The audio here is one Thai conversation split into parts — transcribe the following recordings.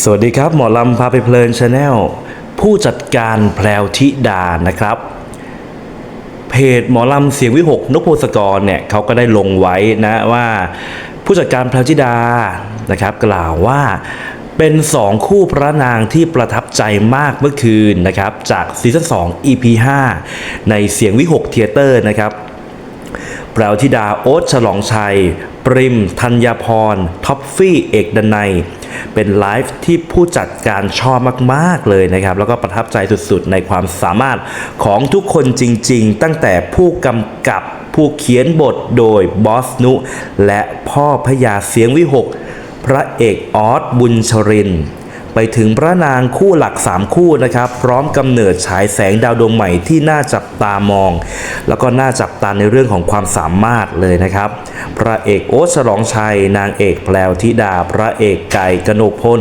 สวัสดีครับ หมอลำพาไปเพลินชาแนลผู้จัดการแพรวธิดานะครับ เพจหมอลำเสียงวิหกนพโพสกรเนี่ยเขาก็ได้ลงไว้นะว่า ผู้จัดการแพรวธิดานะครับ กล่าวว่าเป็นสองคู่พระนางที่ประทับใจมากเมื่อคืนนะครับ จากซีซั่น2 EP 5ในเสียงวิหกเทเตอร์นะครับ แปลวธิดาโอ๊ตฉลองชัย ปริม ธัญพร ท็อปฟี่เอกดันัยเป็นไลฟ์ที่ผู้จัดการชอบมาก ๆ เลยนะครับ แล้วก็ประทับใจสุด ๆ ในความสามารถของทุกคนจริง ๆ ตั้งแต่ผู้กำกับผู้เขียนบทโดยบอสนุ และพ่อพญาเสียงวิหก พระเอกออสบุญชริน ไปถึงพระนางคู่หลัก 3 คู่นะครับ พร้อมกำเนิดฉายแสงดาวดวงใหม่ที่น่าจับตามอง แล้วก็น่าจับตาในเรื่องของความสามารถเลยนะครับ พระเอกโอ๊ตฉลองชัย นางเอกแพลวธิดา พระเอกไก่กนกพล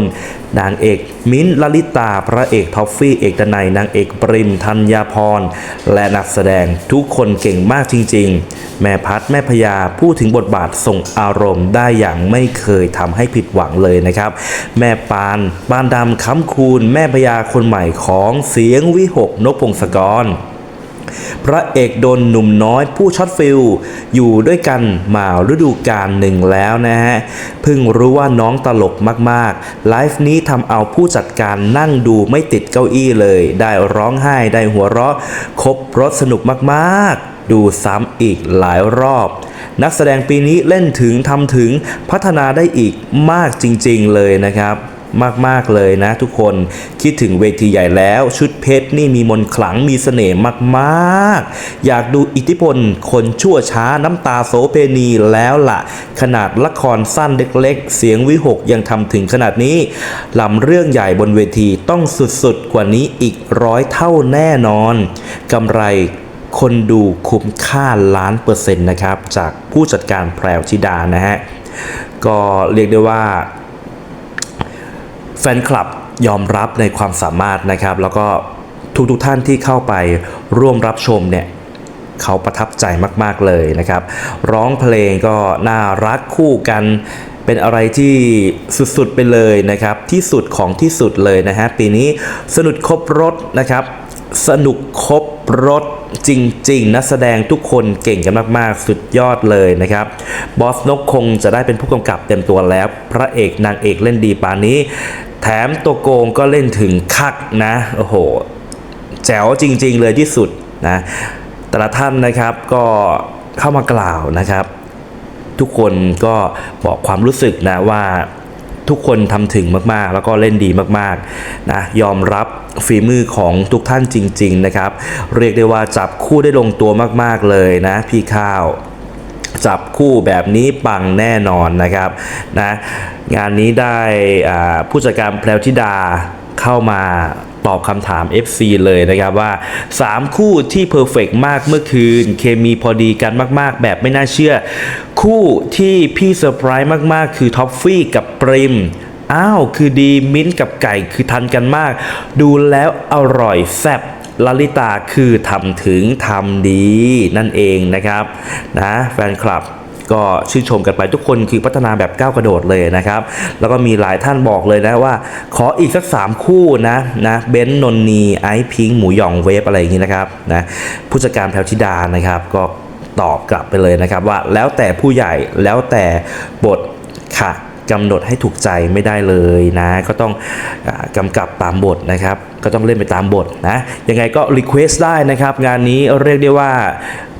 นางเอกมิ้นลลิตา พระเอกท็อฟฟี่เอกดนัยนางเอกปริมธัญญาพร และนักแสดงทุกคนเก่งมากจริง ๆ แม่พัดแม่พญาพูดถึงบทบาทส่งอารมณ์ได้อย่างไม่เคยทำให้ผิดหวังเลยนะครับ แม่ปานปานดำค้ำคูณแม่พญาคนใหม่ของเสียงวิหกนพพงศกร พระเอกโดนหนุ่มน้อยผู้ช็อตฟิลอยู่ด้วยกันมาฤดูกาลหนึ่งแล้วนะฮะเพิ่งรู้ว่าน้องตลกมากๆ ไลฟ์นี้ทำเอาผู้จัดการนั่งดูไม่ติดเก้าอี้เลย ได้ร้องไห้ได้หัวเราะครบรถสนุกมากๆ ดูซ้ำอีกหลายรอบ นักแสดงปีนี้เล่นถึงทำถึงพัฒนาได้อีกมากจริงๆเลยนะครับ มากๆเลยนะทุกคนคิดถึงเวทีใหญ่แล้วชุดเพชรนี่มีมนขลังมีเสน่ห์มากๆ อยากดูอิทธิพล คนชั่วช้าน้ำตาโสเพณีแล้วล่ะ ขนาดละครสั้นเล็กๆ เสียงวิหกยังทำถึงขนาดนี้ลำเรื่องใหญ่บนเวทีต้องสุดๆ กว่านี้อีกร้อยเท่าแน่นอนกำไรคนดูคุ้มค่าล้านเปอร์เซ็นต์นะครับ จากผู้จัดการแพรวธิดานะฮะ ก็เรียกได้ว่า แฟนคลับยอมรับในความสามารถนะครับ แล้วก็ทุกๆทท่านที่เข้าไปร่วมรับชมเนี่ยเขาประทับใจมาก ๆ เลยนะครับ ร้องเพลงก็น่ารักคู่กันเป็นอะไรที่สุด ๆ ไปเลยนะครับ ที่สุดของที่สุดเลยนะฮะ ปีนี้สนุกครบรถนะครับสนุกครบรถจริง ๆ นักแสดงทุกคนเก่งกันมาก ๆ สุดยอดเลยนะครับ บอสนกคงจะได้เป็นผู้กำกับเต็มตัวแล้ว พระเอกนางเอกเล่นดีปานนี้ แถมตัวโกงก็เล่นถึงคักนะ โอ้โห แจ๋วจริง ๆ เลยที่สุดนะ แต่ละท่านนะครับก็เข้ามากล่าวนะครับ ทุกคนก็บอกความรู้สึกนะว่าทุกคนทำถึงมากๆ แล้วก็เล่นดีมากๆนะยอมรับฝีมือของทุกท่านจริง ๆ นะครับ เรียกได้ว่าจับคู่ได้ลงตัวมากๆเลยนะ พี่ข้าว จับคู่แบบนี้ปังแน่นอนนะครับนะงานนี้ได้ผู้จัดการแพรวธิดาเข้ามาตอบคำถาม FC เลยนะครับว่า 3 คู่ที่เพอร์เฟกมากเมื่อคืน เคมีพอดีกันมากๆ แบบไม่น่าเชื่อ คู่ที่พี่เซอร์ไพรส์มากๆ คือท็อฟฟี่กับปริมอ้าว คือดีมิ้นกับไก่คือทันกันมาก ดูแล้วอร่อยแซ่บ ลลิตาคือทำถึงทำดีนั่นเองนะครับนะแฟนคลับก็ชื่นชมกันไปทุกคนคือพัฒนาแบบก้าวกระโดดเลยนะครับ แล้วก็มีหลายท่านบอกเลยนะว่า ขออีกสัก 3 คู่นะนะเบนซ์นนนีไอซ์พิงค์หมูหยองเวฟอะไรอย่างนี้นะครับนะผู้จัดการแพลวธิดานะครับก็ตอบกลับไปเลยนะครับว่าแล้วแต่ผู้ใหญ่แล้วแต่บทค่ะ กำหนดให้ถูกใจไม่ได้เลยนะ ก็ต้องอกำกับตามบทนะครับ ก็ต้องเล่นไปตามบทนะ ยังไงก็รีเควสได้นะครับ งานนี้เรียกได้ว่า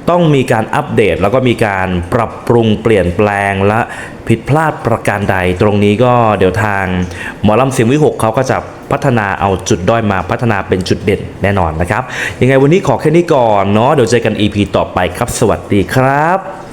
ต้องมีการอัปเดตแล้วก็มีการปรับปรุงเปลี่ยนแปลงและผิดพลาดประการใด ตรงนี้ก็เดี๋ยวทางหมอลำเสียงวิหกเขาก็จะพัฒนาเอาจุดด้อยมาพัฒนาเป็นจุดเด่นแน่นอนนะครับ ยังไงวันนี้ขอแค่นี้ก่อนเนาะเดี๋ยวเจอกัน EP ต่อไปครับ สวัสดีครับ